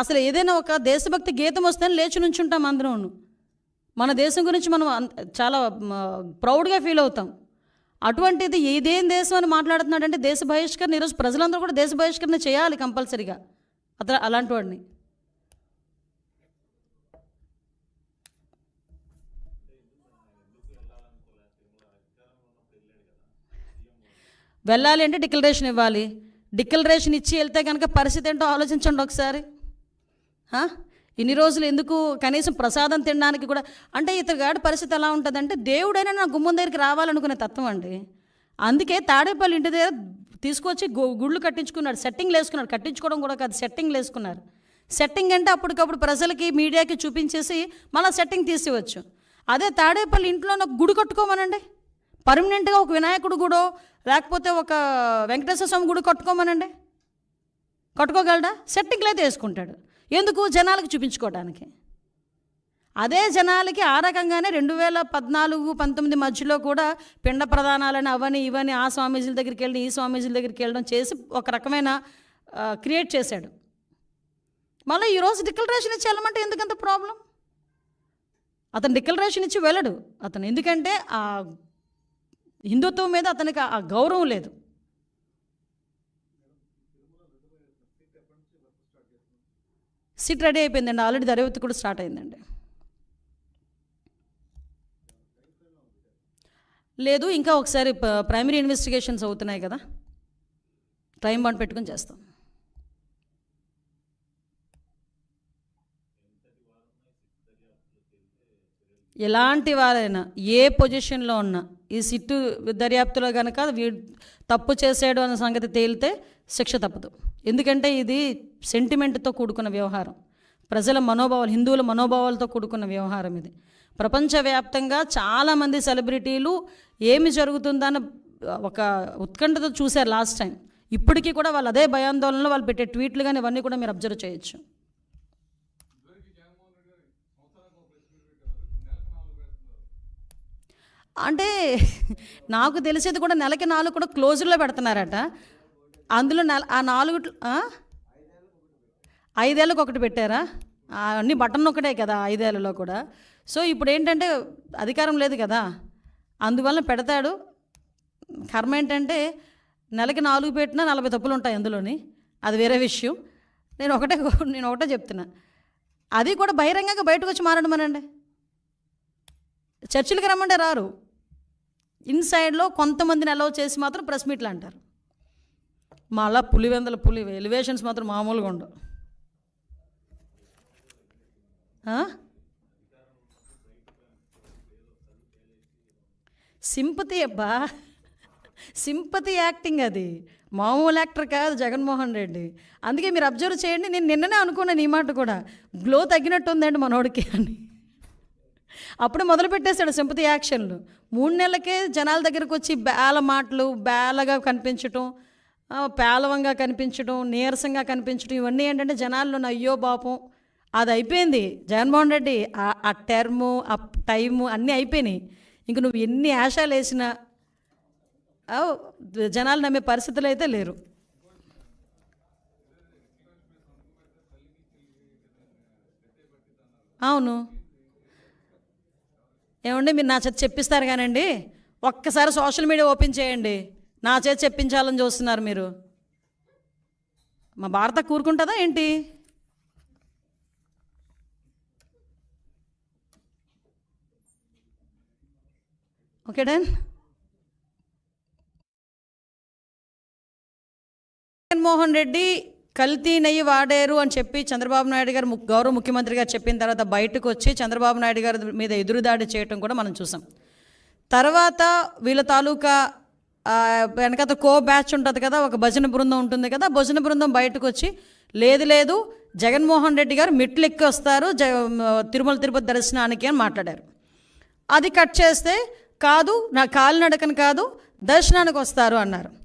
అసలు ఏదైనా ఒక దేశభక్తి గీతం వస్తే లేచి నుంచుంటాం అందరం మన దేశం గురించి మనం చాలా ప్రౌడ్గా ఫీల్ అవుతాం. అటువంటిది ఏదేం దేశం అని మాట్లాడుతున్నాడంటే దేశ బహిష్కరణ ఈరోజు ప్రజలందరూ కూడా దేశ బహిష్కరణ చేయాలి కంపల్సరీగా. అతను అలాంటి వాడిని. వెళ్ళాలి అంటే డిక్లరేషన్ ఇవ్వాలి. డిక్లరేషన్ ఇచ్చి వెళ్తే కనుక పరిస్థితి ఏంటో ఆలోచించండి ఒకసారి. ఇన్ని రోజులు ఎందుకు కనీసం ప్రసాదం తినడానికి కూడా అంటే ఇతగాడి పరిస్థితి ఎలా ఉంటుందంటే దేవుడైనా నా గుమ్మం దగ్గరికి రావాలనుకునే తత్వం అండి. అందుకే తాడేపల్లి ఇంటి దగ్గర తీసుకొచ్చి గుళ్ళు కట్టించుకున్నాడు సెట్టింగ్లు వేసుకున్నాడు కట్టించుకోవడం కూడా కాదు సెట్టింగ్లు వేసుకున్నారు. సెట్టింగ్ అంటే అప్పటికప్పుడు ప్రజలకి మీడియాకి చూపించేసి మళ్ళీ సెట్టింగ్ తీసేవచ్చు అదే తాడేపల్లి ఇంట్లో నాకు గుడి కట్టుకోమనండి. పర్మనెంట్గా ఒక వినాయకుడు గుడో లేకపోతే ఒక వెంకటేశ్వర స్వామి గుడి కట్టుకోమనండి. కట్టుకోగలడా? సెట్టింగ్లు అయితే వేసుకుంటాడు. ఎందుకు జనాలకు చూపించుకోవడానికి? అదే జనాలకి ఆ రకంగానే రెండు వేల పద్నాలుగు పంతొమ్మిది మధ్యలో కూడా పిండ ప్రధానాలని అవని ఇవని ఆ స్వామీజీల దగ్గరికి వెళ్ళి ఈ స్వామీజీల దగ్గరికి వెళ్ళడం చేసి ఒక రకమైన క్రియేట్ చేశాడు. మళ్ళీ ఈరోజు డిక్లరేషన్ ఇచ్చి వెళ్ళమంటే ఎందుకంత ప్రాబ్లం? అతను డిక్లరేషన్ ఇచ్చి వెళ్ళడు. అతను ఎందుకంటే ఆ హిందుత్వం మీద అతనికి ఆ గౌరవం లేదు. సిట్ రెడీ అయిపోయిందండి ఆల్రెడీ దర్యాప్తు కూడా స్టార్ట్ అయిందండి. లేదు ఇంకా ఒకసారి ప్రైమరీ ఇన్వెస్టిగేషన్స్ అవుతున్నాయి కదా. టైం బాండ్ పెట్టుకొని చేస్తాం. ఎలాంటి వారైనా ఏ పొజిషన్లో ఉన్నా ఈ సిట్టు దర్యాప్తులో కనుక వీ తప్పు చేసాడు అన్న సంగతి తేలితే శిక్ష తప్పదు. ఎందుకంటే ఇది సెంటిమెంట్తో కూడుకున్న వ్యవహారం. ప్రజల మనోభావాలు హిందువుల మనోభావాలతో కూడుకున్న వ్యవహారం ఇది. ప్రపంచవ్యాప్తంగా చాలామంది సెలబ్రిటీలు ఏమి జరుగుతుందని ఒక ఉత్కంఠతో చూశారు లాస్ట్ టైం ఇప్పటికీ కూడా వాళ్ళు అదే భయాందోళనలో వాళ్ళు పెట్టే ట్వీట్లు కానీ ఇవన్నీ కూడా మీరు అబ్జర్వ్ చేయొచ్చు. అంటే నాకు తెలిసేది కూడా నెలకి నాలుగు కూడా క్లోజుల్లో పెడుతున్నారట. అందులో నెల ఆ నాలుగు ఐదేళ్ళకి ఒకటి పెట్టారా? ఆ, అన్ని బటన్ ఒకటే కదా ఐదేళ్ళలో కూడా. సో ఇప్పుడు ఏంటంటే అధికారం లేదు కదా. అందువల్ల పెడతాడు. కర్మ ఏంటంటే నెలకి నాలుగు పెట్టినా నలభై తప్పులు ఉంటాయి అందులోని. అది వేరే విషయం. నేను ఒకటే నేను ఒకటే చెప్తున్నా. అది కూడా బహిరంగంగా బయటకు వచ్చి మారడమనండి చర్చిలకి రమ్మంటే రారు. ఇన్సైడ్లో కొంతమందిని అలౌ చేసి మాత్రం ప్రెస్ మీట్లు అంటారు. మళ్ళా పులివెందల పులి ఎలివేషన్స్ మాత్రం మామూలుగా ఉండవు. సింపతి అబ్బా. సింపతి యాక్టింగ్ అది. మామూలు యాక్టర్ కాదు జగన్మోహన్ రెడ్డి. అందుకే మీరు అబ్జర్వ్ చేయండి నేను నిన్ననే అనుకున్నాను ఈ మాట కూడా. గ్లో తగ్గినట్టు ఉందండి మనోడికి అని. అప్పుడే మొదలు పెట్టేశాడు సింపతి యాక్షన్లు. మూడు నెలలకే జనాల దగ్గరకు వచ్చి బేల మాటలు బేలగా కనిపించటం పేలవంగా కనిపించడం నీరసంగా కనిపించడం ఇవన్నీ ఏంటంటే జనాల్లో అయ్యో పాపం. అది అయిపోయింది. జగన్మోహన్ రెడ్డి ఆ- టర్ము ఆ టైము అన్నీ అయిపోయినాయి. ఇంక నువ్వు ఎన్ని ఆశాలు వేసినా ఆ, జనాలు నమ్మే పరిస్థితులు అయితే లేరు. అవును. ఏమండి మీరు నా చేత చెప్పిస్తారు కానండి ఒక్కసారి సోషల్ మీడియా ఓపెన్ చేయండి. నా చేతి చెప్పించాలని చూస్తున్నారు మీరు. మా భారత కూరుకుంటుందా ఏంటి? Okay done. జగన్మోహన్ రెడ్డి కల్తీ నెయ్యి వాడారు అని చెప్పి చంద్రబాబు నాయుడు గారు గౌరవ ముఖ్యమంత్రి గారు చెప్పిన తర్వాత బయటకు వచ్చి చంద్రబాబు నాయుడు గారి మీద ఎదురుదాడి చేయటం కూడా మనం చూసాం. తర్వాత వీళ్ళ తాలూకా ఆ, కో బ్యాచ్ ఉంటుంది కదా ఒక భజన బృందం ఉంటుంది కదా భజన బృందం బయటకు వచ్చి లేదు లేదు జగన్మోహన్ రెడ్డి గారు మెట్లు ఎక్కి వస్తారు జ తిరుమల తిరుపతి దర్శనానికి అని మాట్లాడారు. అది కట్ చేస్తే కాదు నా కాలినడకను కాదు దర్శనానికి వస్తారు అన్నారు.